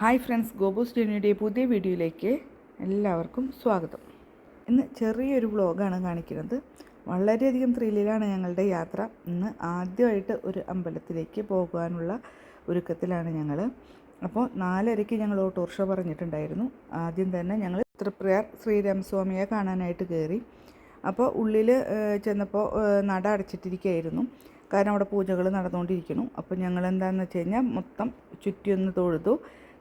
Hi friends Gopu ഡിനിയുടെ പുതിയ വീഡിയോയിലേക്ക് എല്ലാവർക്കും സ്വാഗതം. ഇന്ന് ചെറിയൊരു വ്ളോഗാണ് കാണിക്കുന്നത്. വളരെയധികം ത്രില്ലിലാണ് ഞങ്ങളുടെ യാത്ര. ഇന്ന് ആദ്യമായിട്ട് ഒരു അമ്പലത്തിലേക്ക് പോകാനുള്ള ഒരുക്കത്തിലാണ് ഞങ്ങൾ അപ്പോൾ നാലരയ്ക്ക് ഞങ്ങൾ ഓട്ടോറിക്ഷ പറഞ്ഞിട്ടുണ്ടായിരുന്നു. ആദ്യം തന്നെ ഞങ്ങൾ തൃപ്രയാർ ശ്രീരാമസ്വാമിയെ കാണാനായിട്ട് കയറി. അപ്പോൾ ഉള്ളിൽ ചെന്നപ്പോൾ നട അടച്ചിട്ടിരിക്കുകയായിരുന്നു കാരണം അവിടെ പൂജകൾ നടന്നുകൊണ്ടിരിക്കുന്നു. അപ്പോൾ ഞങ്ങൾ എന്താണെന്ന് വെച്ച് കഴിഞ്ഞാൽ മൊത്തം ചുറ്റിയൊന്ന് തൊഴുതു.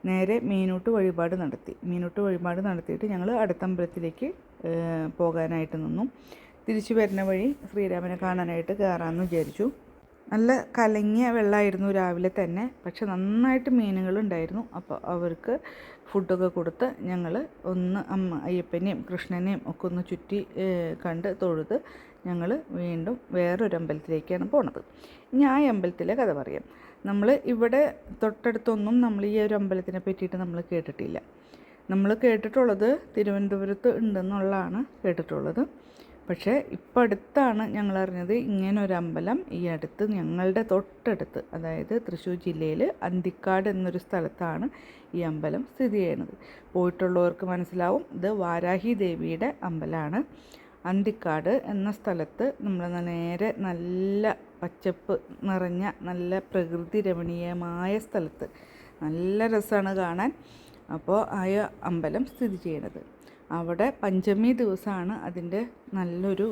നേരെ മീനൂട്ട് വഴിപാട് നടത്തി. മീനൂട്ട് വഴിപാട് നടത്തിയിട്ട് ഞങ്ങൾ അടുത്ത അമ്പലത്തിലേക്ക് പോകാനായിട്ട് നിന്നു. തിരിച്ചു വരുന്ന വഴി ശ്രീരാമനെ കാണാനായിട്ട് കയറാമെന്ന് വിചാരിച്ചു. നല്ല കലങ്ങിയ വെള്ളമായിരുന്നു രാവിലെ തന്നെ. പക്ഷെ നന്നായിട്ട് മീനുകളുണ്ടായിരുന്നു. അപ്പോൾ അവർക്ക് ഫുഡൊക്കെ കൊടുത്ത് ഞങ്ങൾ ഒന്ന് അമ്മ അയ്യപ്പനെയും കൃഷ്ണനെയും ഒക്കെ ഒന്ന് ചുറ്റി കണ്ട് തൊഴുത് ഞങ്ങൾ വീണ്ടും വേറൊരു അമ്പലത്തിലേക്കാണ് പോണത് ആ അമ്പലത്തിലെ കഥ പറയാം. നമ്മൾ ഇവിടെ തൊട്ടടുത്തൊന്നും നമ്മൾ ഈ ഒരു അമ്പലത്തിനെ പറ്റിയിട്ട് നമ്മൾ കേട്ടിട്ടില്ല. നമ്മൾ കേട്ടിട്ടുള്ളത് തിരുവനന്തപുരത്ത് ഉണ്ടെന്നുള്ളതാണ് കേട്ടിട്ടുള്ളത്. പക്ഷേ ഇപ്പം അടുത്താണ് ഞങ്ങൾ അറിഞ്ഞത് ഇങ്ങനെ ഒരു അമ്പലം ഈ അടുത്ത് ഞങ്ങളുടെ തൊട്ടടുത്ത് അതായത് തൃശ്ശൂർ ജില്ലയിൽ അന്തിക്കാട് എന്നൊരു സ്ഥലത്താണ് ഈ അമ്പലം സ്ഥിതി ചെയ്യുന്നത്. പോയിട്ടുള്ളവർക്ക് മനസ്സിലാവും ഇത് വാരാഹി ദേവിയുടെ അമ്പലമാണ് അന്തിക്കാട് എന്ന സ്ഥലത്ത് നമ്മൾ നേരെ നല്ല പച്ചപ്പ് നിറഞ്ഞ നല്ല പ്രകൃതി രമണീയമായ സ്ഥലത്ത്. നല്ല രസമാണ് കാണാൻ. അപ്പോൾ ആ അമ്പലം സ്ഥിതി ചെയ്യുന്നത് അവിടെ പഞ്ചമി ദിവസമാണ് അതിന്റെ നല്ലൊരു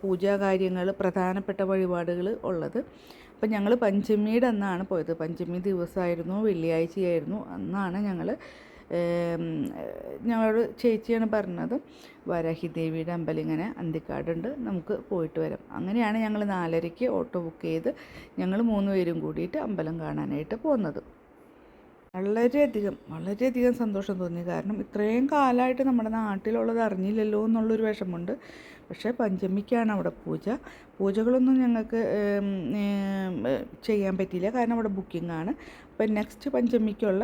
പൂജാ കാര്യങ്ങൾ പ്രധാനപ്പെട്ട വഴിപാടുകൾ ഉള്ളത്. അപ്പം ഞങ്ങൾ പഞ്ചമിയുടെ അന്നാണ് പോയത്. പഞ്ചമി ദിവസമായിരുന്നു വെള്ളിയാഴ്ചയായിരുന്നു. അന്നാണ് ഞങ്ങൾ ഞങ്ങളോട് ചേച്ചിയാണ് പറഞ്ഞത് വരാഹി ദേവിയുടെ അമ്പലം ഇങ്ങനെ അന്തിക്കാടുണ്ട് നമുക്ക് പോയിട്ട് വരാം. അങ്ങനെയാണ് ഞങ്ങൾ നാലരയ്ക്ക് ഓട്ടോ ബുക്ക് ചെയ്ത് ഞങ്ങൾ മൂന്ന് പേരും കൂടിയിട്ട് അമ്പലം കാണാനായിട്ട് പോകുന്നത് വളരെയധികം വളരെയധികം സന്തോഷം തോന്നി. കാരണം ഇത്രയും കാലമായിട്ട് നമ്മുടെ നാട്ടിലുള്ളത് അറിഞ്ഞില്ലല്ലോ എന്നുള്ളൊരു വിഷമമുണ്ട്. പക്ഷേ പഞ്ചമിക്കാണ് അവിടെ പൂജ. പൂജകളൊന്നും ഞങ്ങൾക്ക് ചെയ്യാൻ പറ്റിയില്ല. കാരണം അവിടെ ബുക്കിംഗ് ആണ് അപ്പം നെക്സ്റ്റ് പഞ്ചമിക്കുള്ള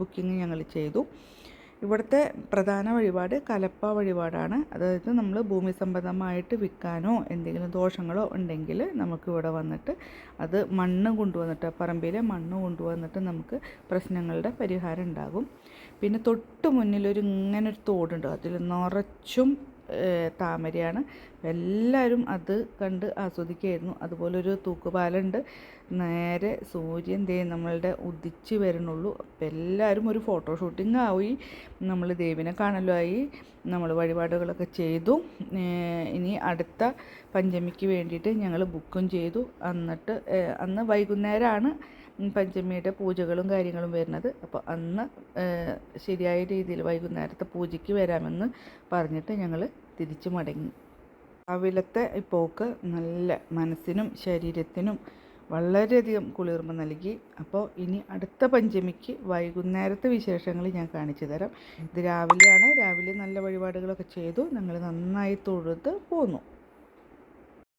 ബുക്കിംഗ് ഞങ്ങൾ ചെയ്തു. ഇവിടുത്തെ പ്രധാന വഴിപാട് കലപ്പ വഴിപാടാണ്. അതായത് നമ്മൾ ഭൂമി സംബന്ധമായിട്ട് വിൽക്കാനോ എന്തെങ്കിലും ദോഷങ്ങളോ ഉണ്ടെങ്കിൽ നമുക്ക് ഇവിടെ വന്നിട്ട് അത് മണ്ണ് കൊണ്ടുവന്നിട്ട് പറമ്പിലെ മണ്ണ് കൊണ്ടുവന്നിട്ട് നമുക്ക് പ്രശ്നങ്ങളുടെ പരിഹാരം ഉണ്ടാകും. പിന്നെ തൊട്ട് മുന്നിലൊരു ഇങ്ങനെ ഒരു തോടുണ്ട്. അതിൽ നിറച്ചും താമരയാണ്. എല്ലാവരും അത് കണ്ട് ആസ്വദിക്കുകയായിരുന്നു അതുപോലൊരു തൂക്കുപാലുണ്ട്. നേരെ സൂര്യൻ ദേ നമ്മളുടെ ഉദിച്ച് വരണുള്ളൂ. അപ്പം എല്ലാവരും ഒരു ഫോട്ടോ ഷൂട്ടിംഗ് ആയി. നമ്മൾ ദേവിനെ കാണലുമായി നമ്മൾ വഴിപാടുകളൊക്കെ ചെയ്തു. ഇനി അടുത്ത പഞ്ചമിക്ക് വേണ്ടിയിട്ട് ഞങ്ങൾ ബുക്കും ചെയ്തു. എന്നിട്ട് അന്ന് വൈകുന്നേരമാണ് പഞ്ചമിയുടെ പൂജകളും കാര്യങ്ങളും വരുന്നത്. അപ്പോൾ അന്ന് ശരിയായ രീതിയിൽ വൈകുന്നേരത്തെ പൂജയ്ക്ക് വരാമെന്ന് പറഞ്ഞിട്ട് ഞങ്ങൾ തിരിച്ചു മടങ്ങി. രാവിലത്തെ ഈ പോക്ക് നല്ല മനസ്സിനും ശരീരത്തിനും വളരെയധികം കുളിർമ നൽകി. അപ്പോൾ ഇനി അടുത്ത പഞ്ചമിക്ക് വൈകുന്നേരത്തെ വിശേഷങ്ങൾ ഞാൻ കാണിച്ചു തരാം. ഇത് രാവിലെയാണ്. രാവിലെ നല്ല വഴിപാടുകളൊക്കെ ചെയ്തു. ഞങ്ങൾ നന്നായി തൊഴുത് പോന്നു.